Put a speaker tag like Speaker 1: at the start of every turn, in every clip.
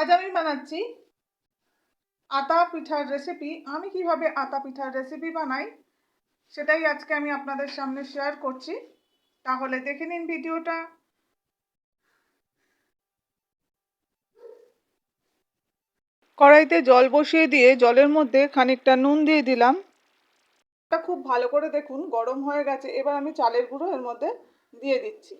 Speaker 1: আজ আমি বানাচ্ছি আতা পিঠার রেসিপি আমি কীভাবে আতা পিঠার রেসিপি বানাই, সেটাই আজকে আমি আপনাদের সামনে শেয়ার করছি। তাহলে দেখে নিন ভিডিওটা। কড়াইতে জল বসিয়ে দিয়ে জলের মধ্যে খানিকটা নুন দিয়ে দিলাম। খুব ভালো করে দেখুন, গরম হয়ে গেছে। এবার আমি চালের গুঁড়ো এর মধ্যে দিয়ে দিচ্ছি।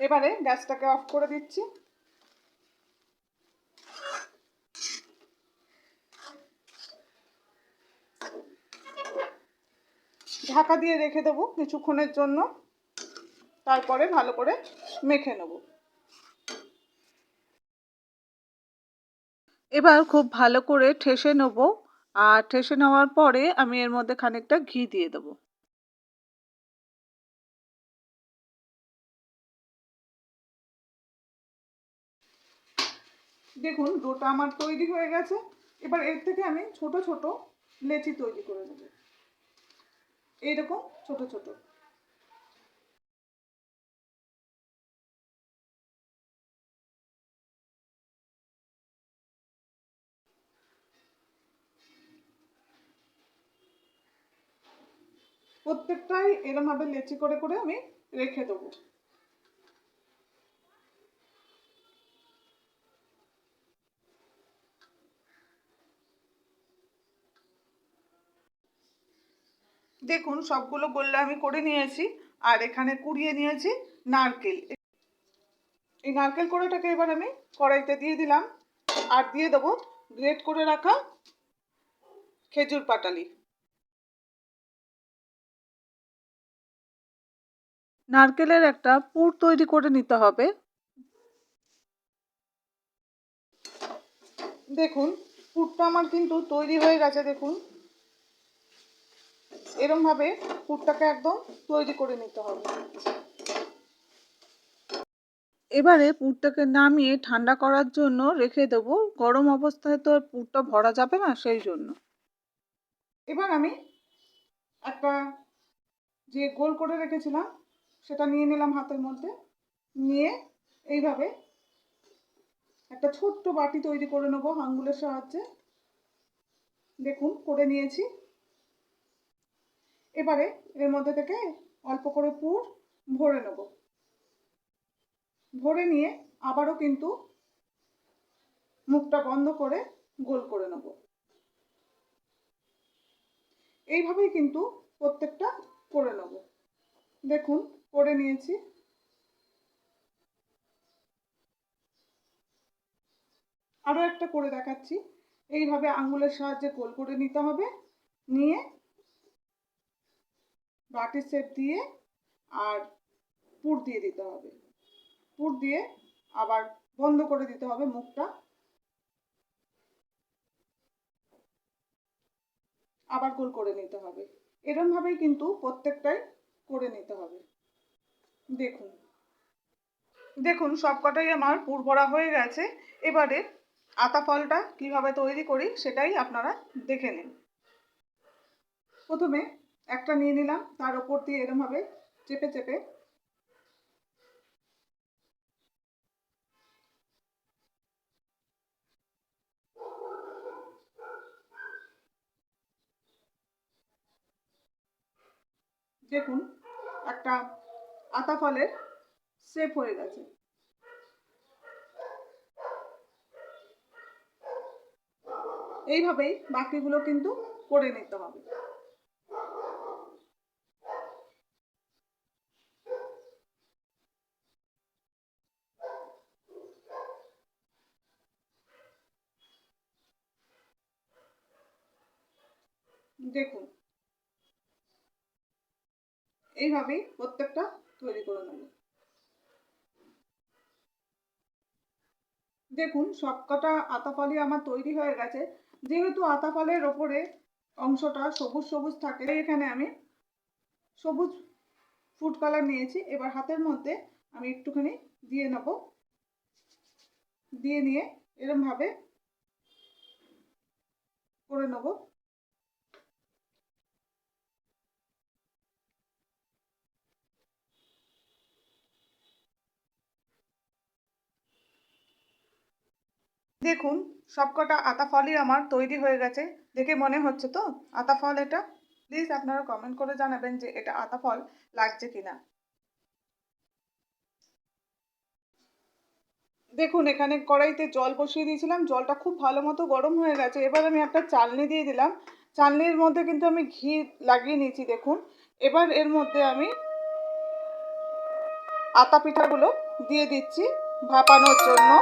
Speaker 1: এবারে গ্যাসটাকে অফ করে দিচ্ছি। ঢাকা দিয়ে রেখে দেবো কিছুক্ষণের জন্য। তারপরে ভালো করে মেখে নেব। এবার খুব ভালো করে ঠেসে নেব। আর ঠেসে নেওয়ার পরে আমি এর মধ্যে খানিকটা ঘি দিয়ে দেবো। দেখুন ডোটা আমার তৈরি হয়ে গেছে। এবার এর থেকে আমি ছোট ছোট লেচি তৈরি করে নেব। এইরকম ছোট ছোট। প্রত্যেকটাই এরমভাবে লেচি করে করে আমি রেখে দেবো। দেখুন, সবগুলো গোল্লা আমি করে নিয়েছি, আর এখানে কুড়িয়ে নিয়েছি নারকেল। এই নারকেল কোড়াটাকে এবার আমি কড়াইতে দিয়ে দিলাম, আর দিয়ে দেবো গ্রেট করে রাখা খেজুর পাটালি। নারকেলের একটা পুর তৈরি করে নিতে হবে। দেখুন, পুরটা আমার কিন্তু তৈরি হয়ে গেছে, দেখুন। এরমভাবে পুরটাকে একদম তৈরি করে নিতে হবে। এবারে পুরটাকে নামিয়ে ঠান্ডা করার জন্য রেখে দেব। গরম অবস্থায় তো পুরটা ভরা যাবে না, সেই জন্য। এবার আমি একটা যে গোল করে রেখেছিলাম, সেটা নিয়ে নিলাম হাতের মধ্যে। নিয়ে এইভাবে একটা ছোট্ট বাটি তৈরি করে নেব আঙ্গুলের সাহায্যে। দেখুন, করে নিয়েছি। এবারে এর মধ্যে থেকে অল্প করে পুর ভরে নেব। ভরে নিয়ে আবারও কিন্তু মুখটা বন্ধ করে গোল করে নেব। এইভাবেই কিন্তু প্রত্যেকটা করে নেব। দেখুন, করে নিয়েছি। আরও একটা করে দেখাচ্ছি। এইভাবে আঙুলের সাহায্যে গোল করে নিতে হবে। নিয়ে বাটি সেপ দিয়ে আর পুর দিয়ে দিতে হবে। পুর দিয়ে আবার বন্ধ করে দিতে হবে মুখটা। আবার গোল করে নিতে হবে। এরমভাবেই কিন্তু প্রত্যেকটাই করে নিতে হবে। দেখুন। দেখুন, সবকটাই আমার পুর ভরা হয়ে গেছে। এবারে আতা ফলটা কীভাবে তৈরি করি সেটাই আপনারা দেখে নিন। প্রথমে একটা নিয়ে নিলাম, তার ওপর দিয়ে এরমভাবে চেপে চেপে। দেখুন, একটা আতা ফলের সেপ হয়ে গেছে। এইভাবেই বাকিগুলো কিন্তু করে নিতে হবে। দেখুন। এইভাবেই প্রত্যেকটা তৈরি করে নেব। দেখুন, সবকটা আতাফালি আমার তৈরি হয়ে গেছে। যেহেতু আতাফলের ওপরে অংশটা সবুজ সবুজ থাকে এখানে আমি সবুজ ফুড কালার নিয়েছি। এবার হাতের মধ্যে আমি একটুখানি দিয়ে নেব। দিয়ে নিয়ে এরমভাবে করে নেব। দেখুন, সবকটা আতা ফলই আমার তৈরি হয়ে গেছে। দেখে মনে হচ্ছে তো আতা ফল এটা? প্লিজ আপনারা কমেন্ট করে জানাবেন যে এটা আতা ফল লাগছে কিনা। দেখুন, এখানে কড়াইতে জল বসিয়ে দিয়েছিলাম। জলটা খুব ভালো মতো গরম হয়ে গেছে। এবার আমি একটা চালনি দিয়ে দিলাম। চালনির মধ্যে কিন্তু আমি ঘি লাগিয়ে নিয়েছি, দেখুন। এবার এর মধ্যে আমি আতা পিঠাগুলো দিয়ে দিচ্ছি ভাপানোর জন্য।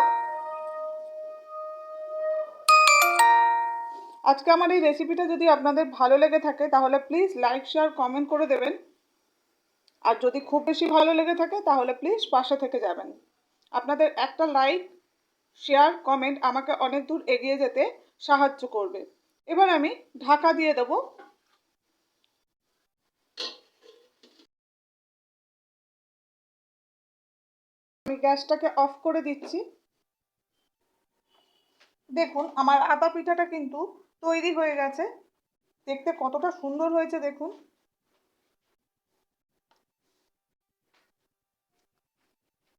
Speaker 1: আজকে আমার এই রেসিপিটা যদি আপনাদের ভালো লেগে থাকে, তাহলে প্লিজ লাইক শেয়ার কমেন্ট করে দেবেন। আর যদি খুব বেশি ভালো লেগে থাকে, তাহলে প্লিজ পাশে থেকে যাবেন। আপনাদের একটা লাইক শেয়ার কমেন্ট আমাকে অনেক দূর এগিয়ে যেতে সাহায্য করবে। এবার আমি ঢাকা দিয়ে দেবো। আমি গ্যাসটাকে অফ করে দিচ্ছি। দেখুন, আমার আতা পিঠাটা কিন্তু তৈরি হয়ে গেছে। দেখতে কতটা সুন্দর হয়েছে দেখুন।